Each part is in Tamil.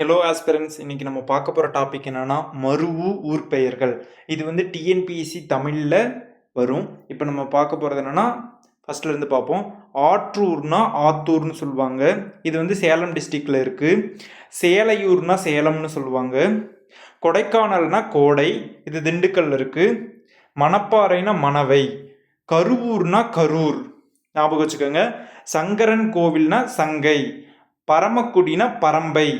ஹலோ ஆஸ்பிரன்ஸ் இன்றைக்கி நம்ம பார்க்க போகிற டாபிக் என்னென்னா மருவு ஊர் பெயர்கள். இது வந்து டிஎன்பிஎஸ்சி தமிழில் வரும். இப்போ நம்ம பார்க்க போகிறது என்னென்னா ஃபஸ்ட்லேருந்து பார்ப்போம். ஆற்றூர்னா ஆத்தூர்னு சொல்லுவாங்க. இது வந்து சேலம் டிஸ்ட்ரிக்டில் இருக்குது சேலையூர்னா சேலம்னு சொல்லுவாங்க. கொடைக்கானல்னா கோடை. இது திண்டுக்கல்ல இருக்குது மணப்பாறைனா மணவை. கருவூர்னா கரூர். ஞாபகம் வச்சுக்கோங்க. சங்கரன் கோவில்னா சங்கை. பரமக்குடினா பரம்பை.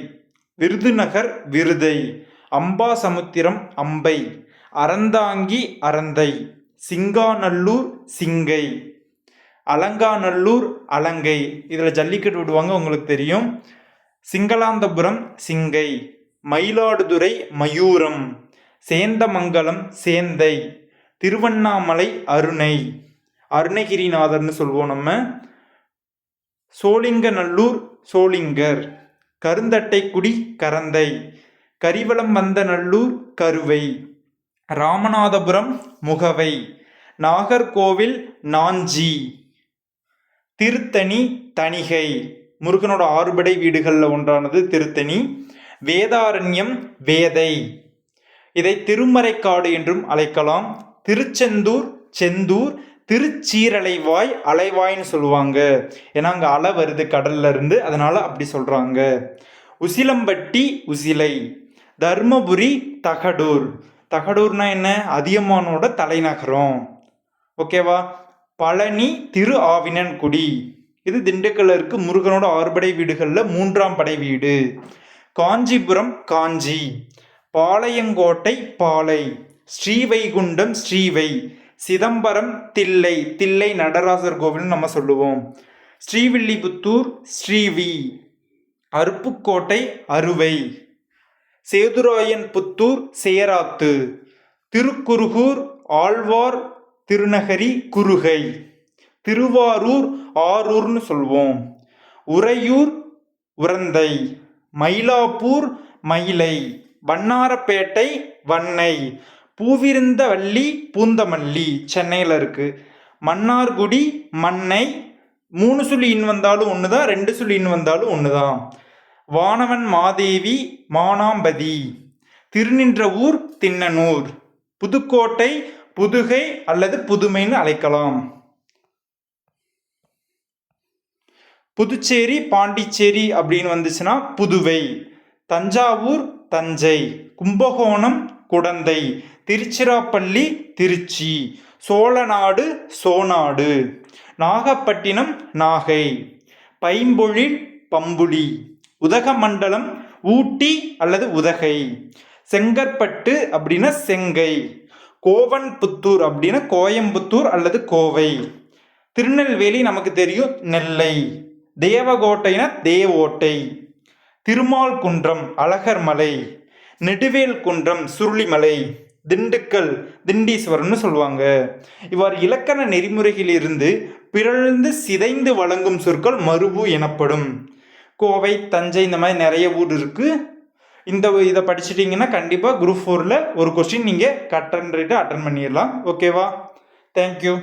விருதுநகர் விருதை. அம்பாசமுத்திரம் அம்பை. அறந்தாங்கி அறந்தை. சிங்காநல்லூர் சிங்கை. அலங்காநல்லூர் அலங்கை. இதில் ஜல்லிக்கட்டு விடுவாங்க உங்களுக்கு தெரியும். சிங்களாந்தபுரம் சிங்கை. மயிலாடுதுறை மயூரம். சேந்தமங்கலம் சேந்தை. திருவண்ணாமலை அருணை. அருணகிரிநாதர்னு சொல்லுவோம் நம்ம. சோளிங்கநல்லூர் சோளிங்கர். கருந்தட்டைக்குடி கரந்தை கரிவலம் வந்த நல்லூர் கருவை ராமநாதபுரம் முகவை நாகர்கோவில் நாஞ்சி திருத்தணி தணிகை. முருகனோட ஆறுபடை வீடுகளில் ஒன்றானது திருத்தணி வேதாரண்யம் வேதை. இதை திருமறைக்காடு என்றும் அழைக்கலாம். திருச்செந்தூர் செந்தூர் திருச்சீரலைவாய் அலைவாய்ன்னு சொல்லுவாங்க. ஏன்னா அங்கே அலை வருது கடல்ல இருந்து அதனால அப்படி சொல்றாங்க. உசிலம்பட்டி உசிலை தர்மபுரி தகடூர். தகடூர்னா என்ன? அதியமானோட தலைநகரம். ஓகேவா பழனி திரு ஆவினன்குடி இது திண்டுக்கல்ல இருக்கு முருகனோட ஆறுபடை வீடுகளில் மூன்றாம் படை வீடு. காஞ்சிபுரம் காஞ்சி. பாளையங்கோட்டை பாலை ஸ்ரீவைகுண்டம் ஸ்ரீவை. சிதம்பரம் தில்லை தில்லை நடராசர் கோவில்னு நம்ம சொல்லுவோம். ஸ்ரீவில்லிபுத்தூர் ஸ்ரீவி. அருப்புக்கோட்டை அறுவை சேதுராயன் புத்தூர் சேராத்து. திருக்குருகூர் ஆழ்வார் திருநகரி குருகை திருவாரூர் ஆரூர்னு சொல்வோம். உறையூர் உரந்தை. மயிலாப்பூர் மயிலை. வண்ணாரப்பேட்டை வண்ணை. பூவிருந்தவல்லி பூந்தமல்லி சென்னையில் இருக்குது மன்னார்குடி மண்ணை மூணு சுழி இன் வந்தாலும் ஒன்று தான் ரெண்டு சுழி இன் வந்தாலும் ஒன்று தான் வானவன் மாதேவி மானாம்பதி. திருநின்ற ஊர் திண்ணனூர். புதுக்கோட்டை புதுகை அல்லது புதுமைன்னு அழைக்கலாம். புதுச்சேரி பாண்டிச்சேரி அப்படின்னு வந்துச்சுன்னா புதுவை. தஞ்சாவூர் தஞ்சை. கும்பகோணம் குடந்தை. திருச்சிராப்பள்ளி திருச்சி. சோழநாடு சோநாடு நாகப்பட்டினம் நாகை. பைம்பொழில் பம்புலி. உதகமண்டலம் ஊட்டி அல்லது உதகை. செங்கற்பட்டு அப்படின்னா செங்கை. கோவன்புத்தூர் அப்படின்னா கோயம்புத்தூர் அல்லது கோவை. திருநெல்வேலி நமக்கு தெரியும் நெல்லை. தேவகோட்டைனா தேவோட்டை. திருமால் குன்றம் அழகர் மலை நெடுவேல் குன்றம் சுருளிமலை. திண்டுக்கல் திண்டீஸ்வரன்னு சொல்லுவாங்க. இவ்வாறு இலக்கண நெறிமுறைகளிலிருந்து பிறழ்ந்து சிதைந்து வழங்கும் சொற்கள் மருவு எனப்படும். கோவை தஞ்சை இந்த மாதிரி நிறைய ஊர் இருக்குது இந்த இதை படிச்சிட்டிங்கன்னா கண்டிப்பாக குரூப் ஃபோரில் ஒரு கொஸ்டின் நீங்கள் கட் அண்ட் அட்டன் பண்ணிடலாம். ஓகேவா தேங்க்யூ